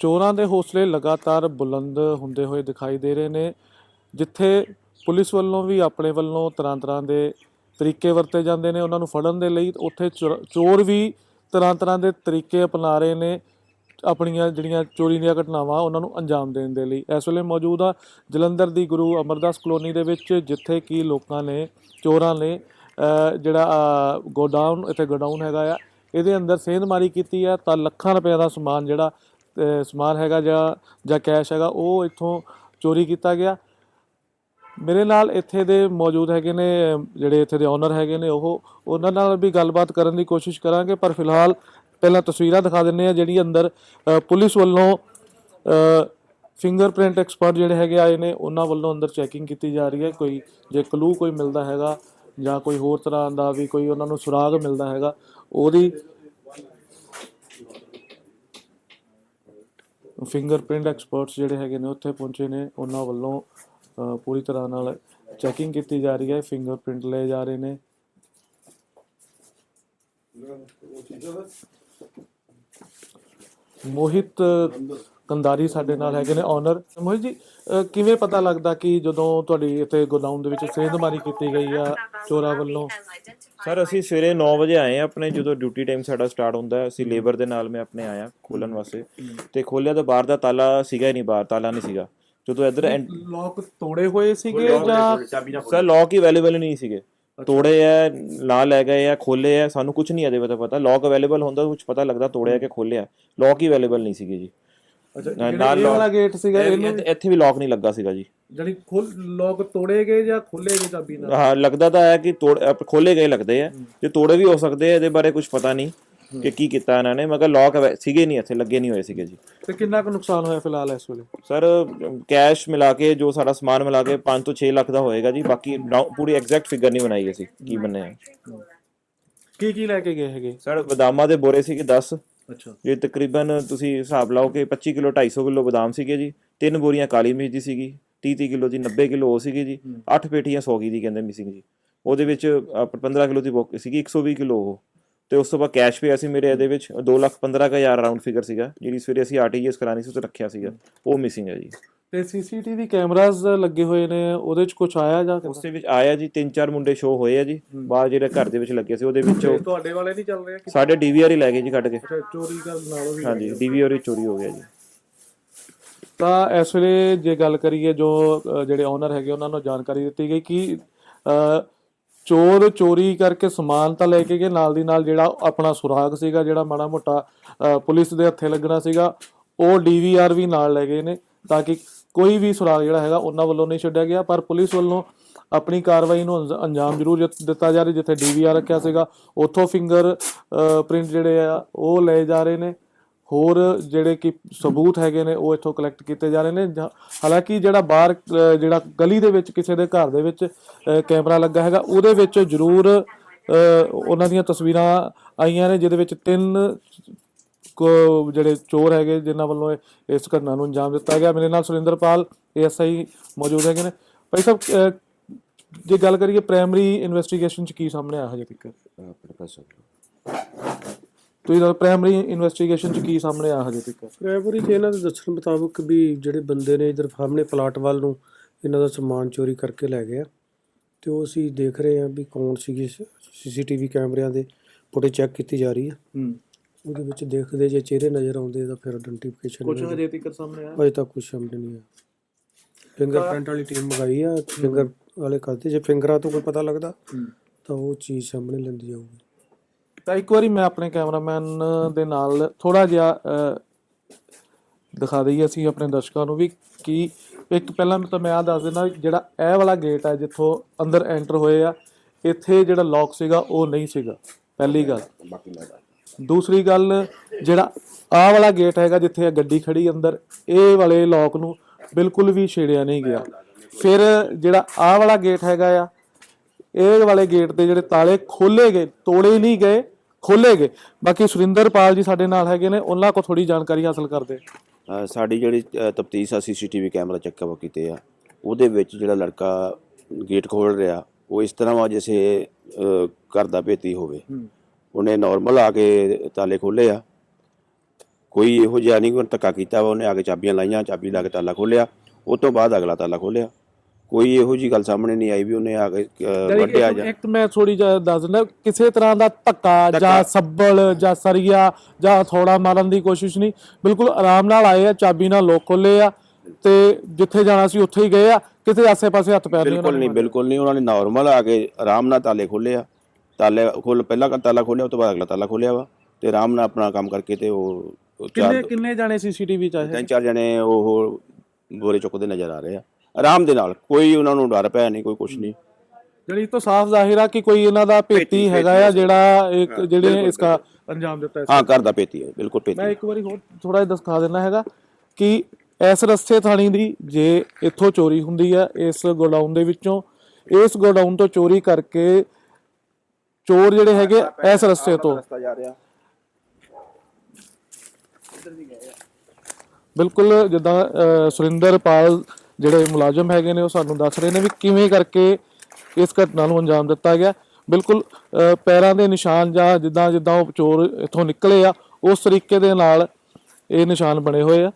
ਚੋਰਾਂ ਦੇ ਹੌਸਲੇ ਲਗਾਤਾਰ ਬੁਲੰਦ ਹੁੰਦੇ ਹੋਏ ਦਿਖਾਈ ਦੇ ਰਹੇ ਨੇ, ਜਿੱਥੇ ਪੁਲਿਸ ਵੱਲੋਂ ਵੀ ਆਪਣੇ ਵੱਲੋਂ ਤਰ੍ਹਾਂ ਤਰ੍ਹਾਂ ਦੇ ਤਰੀਕੇ ਵਰਤੇ ਜਾਂਦੇ ਨੇ, ਉਹਨਾਂ ਨੂੰ ਫੜਨ ਦੇ ਲਈ ਉੱਥੇ ਚੋਰ- ਚੋਰ ਵੀ ਤਰ੍ਹਾਂ ਤਰ੍ਹਾਂ ਦੇ ਤਰੀਕੇ ਅਪਣਾ ਰਹੇ ਨੇ, ਆਪਣੀਆਂ ਜਿਹੜੀਆਂ ਚੋਰੀ ਦੀਆਂ ਘਟਨਾਵਾਂ ਉਹਨਾਂ ਨੂੰ ਅੰਜਾਮ ਦੇਣ ਦੇ ਲਈ। ਇਸ ਵੇਲੇ ਮੌਜੂਦ ਆ ਜਲੰਧਰ ਦੀ ਗੁਰੂ ਅਮਰਦਾਸ ਕਲੋਨੀ ਦੇ ਵਿੱਚ, ਜਿੱਥੇ ਕਿ ਲੋਕਾਂ ਨੇ, ਚੋਰਾਂ ਨੇ ਜਿਹੜਾ ਗੋਡਾਊਨ, ਇੱਥੇ ਗੋਡਾਊਨ ਹੈਗਾ ਆ, ਇਹਦੇ ਅੰਦਰ ਸੇਂਧਮਾਰੀ ਕੀਤੀ ਆ ਤਾਂ ਲੱਖਾਂ ਰੁਪਏ ਦਾ ਸਮਾਨ ਜਿਹੜਾ ਸਮਾਨ ਹੈਗਾ ਜਾਂ ਜਾਂ ਕੈਸ਼ ਹੈਗਾ, ਉਹ ਇੱਥੋਂ ਚੋਰੀ ਕੀਤਾ ਗਿਆ। ਮੇਰੇ ਨਾਲ ਇੱਥੇ ਦੇ ਮੌਜੂਦ ਹੈਗੇ ਨੇ, ਜਿਹੜੇ ਇੱਥੇ ਦੇ ਓਨਰ ਹੈਗੇ ਨੇ, ਉਹ, ਉਹਨਾਂ ਨਾਲ ਵੀ ਗੱਲਬਾਤ ਕਰਨ ਦੀ ਕੋਸ਼ਿਸ਼ ਕਰਾਂਗੇ, ਪਰ ਫਿਲਹਾਲ ਪਹਿਲਾਂ ਤਸਵੀਰਾਂ ਦਿਖਾ ਦਿੰਨੇ ਆ ਜਿਹੜੀ ਅੰਦਰ ਪੁਲਿਸ ਵੱਲੋਂ ਫਿੰਗਰਪ੍ਰਿੰਟ ਐਕਸਪਰਟ ਜਿਹੜੇ ਹੈਗੇ ਆਏ ਨੇ, ਉਹਨਾਂ ਵੱਲੋਂ ਅੰਦਰ ਚੈਕਿੰਗ ਕੀਤੀ ਜਾ ਰਹੀ ਹੈ। ਕੋਈ, ਜੇ ਕਲੂ ਕੋਈ ਮਿਲਦਾ ਹੈਗਾ ਜਾਂ ਕੋਈ ਹੋਰ ਤਰ੍ਹਾਂ ਦਾ ਵੀ ਕੋਈ ਉਹਨਾਂ ਨੂੰ ਸੁਰਾਗ ਮਿਲਦਾ ਹੈਗਾ, ਉਹਦੀ ਫਿੰਗਰਪ੍ਰਿੰਟ ਐਕਸਪਰਟਸ ਜਿਹੜੇ ਹੈਗੇ ਨੇ ਉੱਥੇ ਪਹੁੰਚੇ ਨੇ, ਉਹਨਾਂ ਵੱਲੋਂ ਪੂਰੀ ਤਰ੍ਹਾਂ ਨਾਲ ਚੈਕਿੰਗ ਕੀਤੀ ਜਾ ਰਹੀ ਹੈ ਫਿੰਗਰਪ੍ਰਿੰਟ ਲਏ ਜਾ ਰਹੇ ਨੇ। ਮੋਹਿਤ ਕੰਦਾਰੀ ਸਾਡੇ ਨਾਲ ਹੈਗੇ ਨੇ ਓਨਰ ਮੋਹਿਤ ਜੀ ਕਿਵੇਂ ਪਤਾ ਲੱਗਦਾ ਕਿ ਜਦੋਂ ਤੁਹਾਡੀ ਇੱਥੇ ਗੋਦਾਮ ਦੇ ਵਿੱਚ ਸੇਂਧਮਾਰੀ ਕੀਤੀ ਗਈ ਆ ਚੋਰਾਂ ਵੱਲੋਂ? ਸਰ ਅਸੀਂ ਸਵੇਰੇ 9 ਵਜੇ ਆਏ ਆ ਆਪਣੇ ਜਦੋਂ ਡਿਊਟੀ ਟਾਈਮ ਸਾਡਾ ਸਟਾਰਟ ਹੁੰਦਾ ਹੈ ਅਸੀਂ ਲੇਬਰ ਦੇ ਨਾਲ ਮੈਂ ਆਪਣੇ ਆਇਆ ਖੋਲਣ ਵਾਸਤੇ। ਤੇ ਖੋਲਿਆ ਤਾਂ ਬਾਹਰ ਦਾ ਤਾਲਾ ਸੀਗਾ ਹੀ ਨਹੀਂ ਬਾਹਰ ਤਾਲਾ ਨਹੀਂ ਸੀਗਾ। ਜਦੋਂ ਇੱਧਰ ਲੋਕ ਤੋੜੇ ਹੋਏ ਸੀਗੇ ਜਾਂ ਸਰ ਲੌਕ ਹੀ ਅਵੇਲੇਬਲ ਨਹੀਂ ਸੀਗੇ। ਤੋੜੇ ਐ ਨਾ ਲੈ ਗਏ ਆ ਖੋਲੇ ਆ ਸਾਨੂੰ ਕੁਝ ਨਹੀਂ ਇਹਦੇ ਬਾਰੇ ਪਤਾ। ਲੌਕ ਅਵੇਲੇਬਲ ਹੁੰਦਾ ਕੁਝ ਪਤਾ ਲੱਗਦਾ ਤੋੜਿਆ ਕਿ ਖੋਲਿਆ। ਲੌਕ ਹੀ ਅਵੇਲੇਬਲ ਨਹੀਂ ਸੀਗੇ ਜੀ। ਅੱਛਾ ਨਾਲ ਵਾਲਾ ਗੇਟ ਸੀਗਾ ਇਹਨੂੰ? ਇੱਥੇ- ਵੀ ਲੌਕ ਨਹੀਂ ਲੱਗਾ ਸੀਗਾ ਜੀ। ਜਿਹੜੀ ਖੁੱਲ ਲੋਕ ਤੋੜੇ ਗਏ ਜਾਂ ਖੁੱਲੇ ਗਏ ਚਾਬੀ ਨਾਲ? ਹਾਂ ਲੱਗਦਾ ਤਾਂ ਹੈ ਕਿ ਤੋੜ ਖੋਲੇ ਗਏ ਲੱਗਦੇ ਆ। ਜੇ ਤੋੜੇ ਵੀ ਹੋ ਸਕਦੇ ਆ ਇਹਦੇ ਬਾਰੇ ਕੁਝ ਪਤਾ ਨਹੀਂ ਕਿ ਕੀ ਕੀਤਾ ਇਹਨਾਂ ਨੇ ਮਗਰ ਲੌਕ ਸੀਗੇ ਨਹੀਂ ਇੱਥੇ ਲੱਗੇ ਨਹੀਂ ਹੋਏ ਸੀਗੇ ਜੀ। ਤੇ ਕਿੰਨਾ ਕੁ ਨੁਕਸਾਨ ਹੋਇਆ ਫਿਲਹਾਲ ਇਸ ਵੇਲੇ? ਸਰ ਕੈਸ਼ ਮਿਲਾ ਕੇ ਜੋ ਸਾਡਾ ਸਮਾਨ ਮਿਲਾ ਕੇ 5 ਤੋਂ 6 ਲੱਖ ਦਾ ਹੋਏਗਾ ਜੀ ਬਾਕੀ ਪੂਰੀ ਐਗਜ਼ੈਕਟ ਫਿਗਰ ਨਹੀਂ ਬਣਾਈ ਅਸੀਂ ਕੀ ਬਣਿਆ ਕੀ ਕੀ ਲੈ ਕੇ ਗਏ ਹੈਗੇ? ਸਰ ਬਦਾਮਾਂ ਦੇ ਬੋਰੇ ਸੀਗੇ 10 ਅੱਛਾ। ਜੇ ਤਕਰੀਬਨ ਤੁਸੀਂ ਹਿਸਾਬ ਲਾਓ ਕਿ 25 ਕਿਲੋ 250 ਕਿਲੋ ਬਦਾਮ ਸੀਗੇ ਜੀ ਤਿੰਨ ਬੋਰੀਆਂ ਕਾਲੀ ਮਿਰਚ ਦੀ ਸੀਗੀ 30 30 ਕਿਲੋ ਦੀ 90 ਕਿਲੋ ਉਹ ਸੀਗੀ ਜੀ 8 ਪੇਟੀਆਂ 100 ਦੀ ਕਹਿੰਦੇ ਮਿਸਿੰਗ ਜੀ। ਉਹਦੇ ਵਿੱਚ ਆਪਣਾ 15 ਕਿਲੋ ਦੀ ਬੁੱਕ ਸੀਗੀ 120 ਕਿਲੋ ਉਹ। ਤੇ ਉਸ ਤੋਂ ਬਾਅਦ ਕੈਸ਼ ਪਿਆ ਸੀ ਮੇਰੇ ਇਹਦੇ ਵਿੱਚ 2 ਲੱਖ 15 ਕੁ ਹਜ਼ਾਰ ਰਾਉਂਡ ਫਿਗਰ ਸੀਗਾ ਜਿਹੜੀ ਸਵੇਰੇ ਅਸੀਂ ਆਰਟੀਜੀਐਸ ਕਰਾਣੀ ਸੀ ਉਹ 'ਚ ਰੱਖਿਆ ਸੀਗਾ। ਉਹ ਮਿਸਿੰਗ ਹੈ ਜੀ। ਤੇ ਸੀਸੀਟੀਵੀ ਕੈਮਰਾਜ਼ ਲੱਗੇ ਹੋਏ ਨੇ ਉਹਦੇ ਚ ਕੁਝ ਆਇਆ ਜਾਂ ਉਸ ਦੇ ਵਿੱਚ ਆਇਆ ਜੀ ਤਿੰਨ ਚਾਰ ਮੁੰਡੇ ਸ਼ੋ ਹੋਏ ਆ ਜੀ ਬਾਹਰ ਜਿਹੜੇ ਘਰ ਦੇ ਵਿੱਚ ਲੱਗੇ ਸੀ ਉਹਦੇ ਵਿੱਚੋਂ ਤੁਹਾਡੇ ਵਾਲੇ ਨਹੀਂ ਚੱਲ ਰਹੇ? ਸਾਡੇ ਡੀਵੀਆਰ ਹੀ ਲੈ ਗਏ ਜੀ ਕੱਢ ਕੇ। ਚੋਰੀ ਕਰਨ ਨਾਲੋਂ ਵੀ ਹਾਂਜੀ ਡੀਵੀਆਰ ਹੀ ਚੋਰੀ ਹੋ ਗਿਆ ਜੀ। ਤਾਂ ਇਸ ਵੇਲੇ ਜੇ ਗੱਲ ਕਰੀਏ ਜੋ ਜਿਹੜੇ ਓਨਰ ਹੈਗੇ ਉਹਨਾਂ ਨੂੰ ਜਾਣਕਾਰੀ ਦਿੱਤੀ ਗਈ ਕਿ ਚੋਰ ਚੋਰੀ ਕਰਕੇ ਸਮਾਨ ਤਾਂ ਲੈ ਕੇ ਗਏ ਨਾਲ ਦੀ ਨਾਲ ਜਿਹੜਾ ਆਪਣਾ ਸੁਰਾਗ ਸੀਗਾ ਜਿਹੜਾ ਮਾੜਾ ਮੋਟਾ ਪੁਲਿਸ ਦੇ ਹੱਥੇ ਲੱਗਣਾ ਸੀਗਾ ਉਹ ਡੀਵੀਆਰ ਵੀ ਨਾਲ ਲੈ ਗਏ ਨੇ ਤਾਂ ਕਿ ਕੋਈ ਵੀ ਸੁਰਾਗ ਜਿਹੜਾ ਹੈਗਾ ਉਹਨਾਂ ਵੱਲੋਂ ਨਹੀਂ ਛੱਡਿਆ ਗਿਆ, ਪਰ ਪੁਲਿਸ ਵੱਲੋਂ ਆਪਣੀ ਕਾਰਵਾਈ ਨੂੰ ਅੰਜ- ਅੰਜਾਮ ਜ਼ਰੂਰ ਦਿੱਤ- ਦਿੱਤਾ ਜਾ ਰਿਹਾ, ਜਿੱਥੇ ਡੀਵੀਆਰ ਰੱਖਿਆ ਸੀਗਾ, ਉੱਥੋਂ ਫਿੰਗਰ ਪ੍ਰਿੰਟ ਜਿਹੜੇ ਆ, ਉਹ ਲਏ ਜਾ ਰਹੇ ਨੇ। ਹੋਰ ਜਿਹੜੇ ਕਿ ਸਬੂਤ ਹੈਗੇ ਨੇ, ਉਹ ਇੱਥੋਂ ਕਲੈਕਟ ਕੀਤੇ ਜਾ ਰਹੇ ਨੇ। ਜਾਂ- ਹਾਲਾਂਕਿ ਜਿਹੜਾ ਬਾਹਰ ਜਿਹੜਾ ਗਲੀ ਦੇ ਵਿੱਚ ਕਿਸੇ ਦੇ ਘਰ ਦੇ ਵਿੱਚ ਕੈਮਰਾ ਲੱਗਾ ਹੈਗਾ, ਉਹਦੇ ਵਿੱਚ ਜ਼ਰੂਰ ਉਹਨਾਂ ਦੀਆਂ ਤਸਵੀਰਾਂ ਆਈਆਂ ਨੇ, ਜਿਹਦੇ ਵਿੱਚ ਤਿੰਨ ਕੋ ਜਿਹੜੇ ਚੋਰ ਹੈਗੇ ਜਿਨ੍ਹਾਂ ਵੱਲੋਂ ਇਸ ਘਟਨਾ ਨੂੰ ਅੰਜਾਮ ਦਿੱਤਾ ਗਿਆ। ਮੇਰੇ ਨਾਲ ਸੁਰਿੰਦਰਪਾਲ ਏਐਸਆਈ ਮੌਜੂਦ ਹੈਗੇ ਨੇ। ਭਾਈ ਸਾਹਿਬ ਜੇ ਗੱਲ ਕਰੀਏ ਪ੍ਰਾਇਮਰੀ ਇਨਵੈਸਟੀਗੇਸ਼ਨ ਚ ਕੀ ਸਾਹਮਣੇ ਆਇਆ ਹਜੇ ਤੱਕ? ਆਪਣੇ ਪਾਸ ਤੁਸੀਂ ਪ੍ਰਾਇਮਰੀ ਇਨਵੈਸਟੀਗੇਸ਼ਨ ਚ ਕੀ ਸਾਹਮਣੇ ਆਇਆ ਹਜੇ ਤੱਕ? ਰਾਇਪੁਰੀ ਚ ਇਹਨਾਂ ਦੇ ਦੱਸਣ ਮੁਤਾਬਕ ਵੀ ਜਿਹੜੇ ਬੰਦੇ ਨੇ ਇਧਰ ਸਾਹਮਣੇ ਪਲਾਟ ਵੱਲ ਨੂੰ ਇਹਨਾਂ ਦਾ ਸਮਾਨ ਚੋਰੀ ਕਰਕੇ ਲੈ ਗਏ ਆ। ਤੇ ਉਹ ਅਸੀਂ ਦੇਖ ਰਹੇ ਹਾਂ ਵੀ ਕੌਣ ਸੀਗੇ ਸੀਸੀਟੀਵੀ ਕੈਮਰਿਆਂ ਦੇ ਫੁਟੇ ਚੈੱਕ ਕੀਤੀ ਜਾ ਰਹੀ ਹੈ ਹੂੰ। ਉਹਦੇ ਵਿੱਚ ਦੇਖਦੇ ਜੇ ਚਿਹਰੇ ਨਜ਼ਰ ਆਉਂਦੇ ਤਾਂ ਫਿਰ ਆਇਡੈਂਟੀਫਿਕੇਸ਼ਨ ਕੁਝ ਹਜੇ ਤੱਕ ਸਾਹਮਣੇ ਆਇਆ? ਅਜੇ ਤੱਕ ਕੁਝ ਸਾਹਮਣੇ ਨਹੀਂ ਆਇਆ। ਫਿੰਗਰਪ੍ਰਿੰਟ ਵਾਲੀ ਟੀਮ ਮੰਗਾਈ ਆ ਫਿੰਗਰ ਵਾਲੇ ਕਰਦੇ ਜੇ ਫਿੰਗਰਾਂ ਤੋਂ ਕੋਈ ਪਤਾ ਲੱਗਦਾ ਤਾਂ ਉਹ ਚੀਜ਼ ਸਾਹਮਣੇ ਲੈਂਦੀ ਜਾਊਗੀ। ਤਾਂ ਇੱਕ ਵਾਰੀ ਮੈਂ ਆਪਣੇ ਕੈਮਰਾਮੈਨ ਦੇ ਨਾਲ ਥੋੜਾ ਜਿਹਾ ਦਿਖਾ ਦਈਏ ਅਸੀਂ ਆਪਣੇ ਦਰਸ਼ਕਾਂ ਨੂੰ ਵੀ ਕਿ ਇੱਕ ਪਹਿਲਾਂ ਤਾਂ ਮੈਂ ਆ ਦੱਸ ਦਿੰਦਾ ਜਿਹੜਾ ਇਹ ਵਾਲਾ ਗੇਟ ਹੈ ਜਿੱਥੋਂ ਅੰਦਰ ਐਂਟਰ ਹੋਏ ਆ ਇੱਥੇ ਜਿਹੜਾ ਲੌਕ ਸੀਗਾ ਉਹ ਨਹੀਂ ਸੀਗਾ ਪਹਿਲੀ ਗੱਲ। ਦੂਸਰੀ ਗੱਲ ਜਿਹੜਾ ਆਹ ਵਾਲਾ ਗੇਟ ਹੈਗਾ ਜਿੱਥੇ ਇਹ ਗੱਡੀ ਖੜੀ ਅੰਦਰ ਇਹ ਵਾਲੇ ਲੌਕ ਨੂੰ ਬਿਲਕੁਲ ਵੀ ਛੇੜਿਆ ਨਹੀਂ ਗਿਆ। ਫਿਰ ਜਿਹੜਾ ਆਹ ਵਾਲਾ ਗੇਟ ਹੈਗਾ ਆ ਇਹ ਵਾਲੇ ਗੇਟ ਦੇ ਜਿਹੜੇ ਤਾਲੇ ਖੋਲੇ ਗਏ ਤੋੜੇ ਨਹੀਂ ਗਏ ਖੋਲੇ ਗਏ। ਬਾਕੀ ਸੁਰਿੰਦਰਪਾਲ ਜੀ ਸਾਡੇ ਨਾਲ ਹੈਗੇ ਨੇ ਉਹਨਾਂ ਕੋਲ ਥੋੜੀ ਜਾਣਕਾਰੀ ਹਾਸਲ ਕਰਦੇ ਸਾਡੀ ਜਿਹੜੀ ਤਫਤੀਸ਼ ਆ ਸੀਸੀਟੀਵੀ ਕੈਮਰਾ ਚੈੱਕਅਪ ਕੀਤੇ ਆ ਉਹਦੇ ਵਿੱਚ ਜਿਹੜਾ ਲੜਕਾ ਗੇਟ ਖੋਲ ਰਿਹਾ ਉਹ ਇਸ ਤਰ੍ਹਾਂ ਵਾ ਜਿਵੇਂ ਘਰ ਦਾ ਭੇਤੀ ਹੋਵੇ। ਉਹਨੇ ਨਾਰਮਲ ਆ ਕੇ ਤਾਲੇ ਖੋਲੇ ਆ। ਕੋਈ ਇਹੋ ਜਿਹਾ ਨਹੀਂ ਕੋਈ ਧੱਕਾ ਕੀਤਾ ਵਾ ਉਹਨੇ ਆ ਕੇ ਚਾਬੀਆਂ ਲਾਈਆਂ ਚਾਬੀ ਲਾ ਕੇ ਤਾਲਾ ਖੋਲਿਆ ਉਸ ਤੋਂ ਬਾਅਦ ਅਗਲਾ ਤਾਲਾ ਖੋਲਿਆ ਕੋਈ ਇਹੋ ਜੀ ਗੱਲ ਸਾਹਮਣੇ ਨਹੀਂ ਆਈ ਵੀ ਉਹਨੇ ਆ ਕੇ ਇੱਕ- ਜਾਂ ਇੱਕ ਮੈਂ ਥੋੜੀ ਜਿਹਾ ਦੱਸ ਦਿੰਦਾ ਕਿਸੇ ਤਰ੍ਹਾਂ ਦਾ ਧੱਕਾ ਜਾਂ ਸੱਬਲ ਜਾਂ ਸਰੀਆ ਜਾਂ ਥੋੜਾ ਮਾਰਨ ਦੀ ਕੋਸ਼ਿਸ਼ ਨਹੀਂ। ਬਿਲਕੁਲ ਆਰਾਮ ਨਾਲ ਆਏ ਆ ਚਾਬੀ ਨਾਲ ਲੋਕ ਖੋਲੇ ਆ ਤੇ ਜਿੱਥੇ ਜਾਣਾ ਸੀ ਉੱਥੇ ਹੀ ਗਏ ਆ। ਕਿਸੇ ਆਸੇ-ਪਾਸੇ ਹੱਥ ਪੈਰ ਨਹੀਂ ਬਿਲਕੁਲ ਨਹੀਂ ਬਿਲਕੁਲ ਨਹੀਂ ਉਹਨਾਂ ਨੇ ਨਾਰਮਲ ਆ ਕੇ ਆਰਾਮ ਨਾਲ ਤਾਲੇ ਖੋਲੇ ਆ। ਤਾਲੇ ਖੋਲ ਪਹਿਲਾ ਤਾਲਾ ਖੋਲਿਆ ਉਸ ਤੋਂ ਬਾਅਦ ਅਗਲਾ ਤਾਲਾ ਖੋਲਿਆ ਵਾ ਤੇ ਆਰਾਮ ਨਾਲ ਆਪਣਾ ਕੰਮ ਕਰਕੇ ਤੇ ਉਹ ਉਹ ਕਿੰਨੇ ਚਾਰ ਕਿੰਨੇ ਜਾਣੇ ਸੀਸੀਟੀਵੀ ਚ ਆਏ ਤਿੰਨ ਚਾਰ ਜਣੇ ਉਹ ਬੋਰੇ ਚੁੱਕਦੇ ਨਜ਼ਰ ਆ ਰਹੇ ਆ। ਆਰਾਮ ਦੇ ਨਾਲ ਕੋਈ ਉਹਨਾਂ ਨੂੰ ਡਰ ਪਿਆ ਨਹੀਂ ਕੋਈ ਕੁਛ ਨਹੀਂ। ਜਿਹੜੀ ਤੋਂ ਸਾਫ਼ ਜ਼ਾਹਿਰ ਆ ਕਿ ਕੋਈ ਇਹਨਾਂ ਦਾ ਭੇਤੀ ਹੈਗਾ ਆ ਜਿਹੜਾ ਇੱਕ ਜਿਹੜੇ ਇਸ ਦਾ ਅੰਜਾਮ ਦਿੱਤਾ ਹਾਂ ਘਰ ਦਾ ਪੇਤੀ ਹੈ ਬਿਲਕੁਲ ਪੇਤੀ ਮੈਂ। ਇੱਕ ਵਾਰੀ ਹੋਰ ਥੋੜਾ ਜਿਹਾ ਦਿਖਾ ਦੇਣਾ ਹੈਗਾ ਕਿ ਇਸ ਰਸਤੇ ਥਾਣੀ ਦੀ ਜੇ ਇੱਥੋਂ ਚੋਰੀ ਹੁੰਦੀ ਹੈ ਇਸ ਗੋਡਾਊਨ ਦੇ ਵਿੱਚੋਂ ਇਸ ਗੋਡਾਊਨ ਤੋਂ ਚੋਰੀ ਕਰਕੇ ਚੋਰ ਜਿਹੜੇ ਹੈਗੇ ਇਸ ਰਸਤੇ ਤੋਂ। ਬਿਲਕੁਲ ਜਿੱਦਾਂ ਸੁਰਿੰਦਰ ਪਾਲ ਜਿਹੜੇ ਮੁਲਾਜ਼ਮ ਹੈਗੇ ਨੇ ਉਹ ਸਾਨੂੰ ਦੱਸ ਰਹੇ ਨੇ ਵੀ ਕਿਵੇਂ ਕਰਕੇ ਇਸ ਘਟਨਾ ਨੂੰ ਅੰਜਾਮ ਦਿੱਤਾ ਗਿਆ। ਬਿਲਕੁਲ ਪੈਰਾਂ ਦੇ ਨਿਸ਼ਾਨ ਜਾਂ ਜਿੱਦਾਂ ਜਿੱਦਾਂ ਉਹ ਚੋਰ ਇੱਥੋਂ ਨਿਕਲੇ ਆ ਉਸ ਤਰੀਕੇ ਦੇ ਨਾਲ ਇਹ ਨਿਸ਼ਾਨ ਬਣੇ ਹੋਏ ਆ।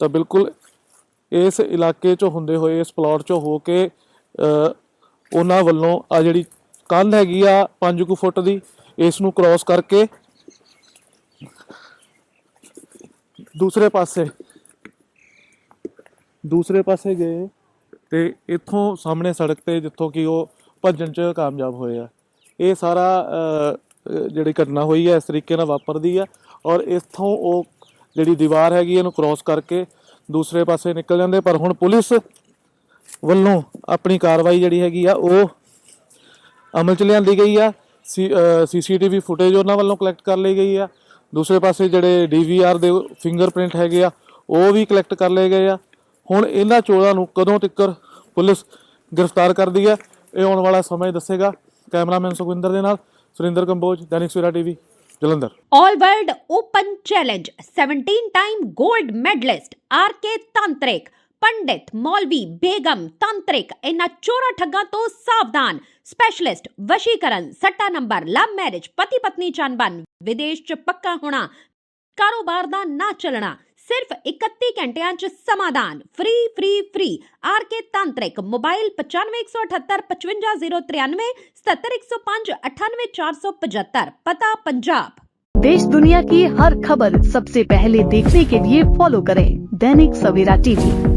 ਤਾਂ ਬਿਲਕੁਲ ਇਸ ਇਲਾਕੇ 'ਚੋਂ ਹੁੰਦੇ ਹੋਏ ਇਸ ਪਲਾਟ 'ਚੋਂ ਹੋ ਕੇ ਉਹਨਾਂ ਵੱਲੋਂ ਆ ਜਿਹੜੀ ਕੰਧ ਹੈਗੀ ਆ 5 ਕੁ ਫੁੱਟ ਦੀ, ਇਸ ਨੂੰ ਕ੍ਰਾਸ ਕਰਕੇ ਦੂਸਰੇ ਪਾਸੇ ਦੂਸਰੇ ਪਾਸੇ ਗਏ ਤੇ ਇੱਥੋਂ ਸਾਹਮਣੇ ਸੜਕ ਤੇ ਜਿੱਥੋਂ ਕਿ ਉਹ ਭੱਜਣ 'ਚ ਕਾਮਯਾਬ ਹੋਏ ਆ। ਇਹ ਸਾਰਾ ਜਿਹੜੀ ਘਟਨਾ ਹੋਈ ਹੈ ਇਸ ਤਰੀਕੇ ਨਾਲ ਵਾਪਰਦੀ ਆ ਔਰ ਇੱਥੋਂ ਉਹ ਜਿਹੜੀ ਦੀਵਾਰ ਹੈਗੀ ਇਹਨੂੰ ਕ੍ਰਾਸ ਕਰਕੇ ਦੂਸਰੇ ਪਾਸੇ ਨਿਕਲ ਜਾਂਦੇ। ਪਰ ਹੁਣ ਪੁਲਿਸ ਵੱਲੋਂ ਆਪਣੀ ਕਾਰਵਾਈ ਜਿਹੜੀ ਹੈਗੀ ਆ, ਉਹ ਅਮਲ ਚ ਲਿਆਂਦੀ ਗਈ ਆ। ਸੀਸੀਟੀਵੀ ਫੁਟੇਜ ਉਹਨਾਂ ਵੱਲੋਂ ਕਲੈਕਟ ਕਰ ਲਈ ਗਈ ਆ। ਦੂਸਰੇ ਪਾਸੇ ਜਿਹੜੇ ਡੀਵੀਆਰ ਦੇ ਫਿੰਗਰਪ੍ਰਿੰਟ ਹੈਗੇ ਆ, ਉਹ ਵੀ ਕਲੈਕਟ ਕਰ ਲਏ ਗਏ ਆ। ਹੁਣ ਇਹਨਾਂ ਚੋਰਾਂ ਨੂੰ ਕਦੋਂ ਤੱਕ ਪੁਲਿਸ ਗ੍ਰਿਫਤਾਰ ਕਰਦੀ ਹੈ ਇਹ ਆਉਣ ਵਾਲਾ ਸਮਾਂ ਦੱਸੇਗਾ। ਕੈਮਰਾਮੈਨ ਸੁਖਵਿੰਦਰ ਦੇ ਨਾਲ Surinder Kamboj, Dainik Savera TV, Jalandhar. All world Open Challenge 17 time gold medalist RK Tantrik ਪੰਡਿਤ ਮੌਲਵੀ ਬੇਗਮ ਤੰਤਰਿਕ ਇਹਨਾਂ ਚੋਰਾ ਠੱਗਾਂ ਤੋਂ ਸਾਵਧਾਨ ਸਪੈਸ਼ਲਿਸਟ ਵਸ਼ੀਕਰਨ ਸੱਟਾ ਨੰਬਰ ਲਵ ਮੈਰਿਜ ਪਤੀ ਪਤਨੀ ਚੰਬਨ ਵਿਦੇਸ਼ ਚ ਪੱਕਾ ਹੋਣਾ ਕਾਰੋਬਾਰ ਦਾ ਨਾ ਚੱਲਣਾ ਸਿਰਫ 31 ਘੰਟਿਆਂ ਚ ਸਮਾਧਾਨ free free free RK ਤਾਂਤਰਿਕ mobile 9518 55093 77105 98475 ਪਤਾ ਪੰਜਾਬ देश दुनिया की हर खबर सबसे पहले देखने के लिए फॉलो करें दैनिक सवेरा टीवी